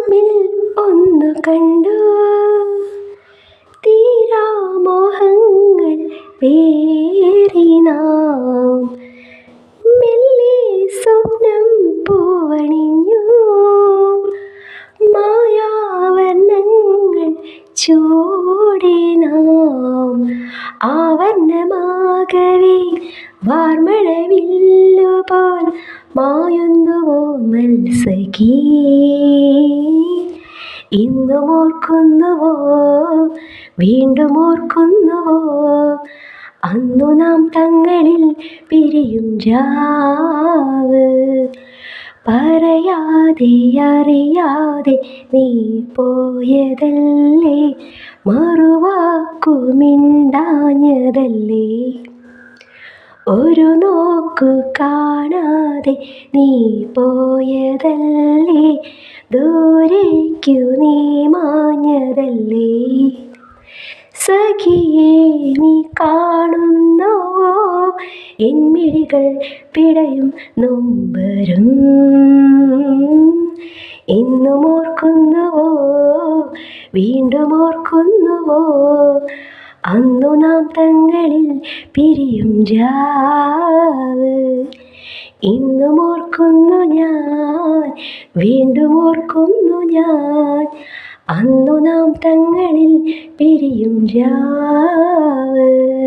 തമ്മിൽ ഒന്നു കണ്ടു. തീരാമോഹങ്ങൾ പേറി നാം. മെല്ലെ സ്വപ്നം പൂവണിഞ്ഞു. മായാവർണങ്ങൾ ചൂടിനാം ആവർണമാകവേ വാർമഴവില്ലുപോൽ മായുന്നുവോ മത്സഖി ഇന്നും ഓർക്കുന്നുവോ? വീണ്ടും ഓർക്കുന്നുവോ? അന്നു നാം തങ്ങളിൽ പിരിയും രാവ്. പറയാതെ അറിയാതെ നീ പോയതല്ലേ? മറുവാക്കു മിണ്ടാഞ്ഞതല്ലേ? ഒരു നോക്കു കാണാതെ നീ പോയതല്ലേ? ദൂരേക്കു നീ മാഞ്ഞതല്ലേ? സഖിയെ നീ കാണുന്നോ? എന്മിഴികൾ പിടയും നൊമ്പരും. ഇന്നും ഓർക്കുന്നുവോ? വീണ്ടും ഓർക്കുന്നുവോ? അന്നു നാം തങ്ങളിൽ പിരിയും രാവ്. ഇന്നും ഓർക്കുന്നു ഞാൻ വീണ്ടും ഓർക്കുന്നു ഞാൻ. അന്നു നാം തങ്ങളിൽ പിരിയും രാവ്.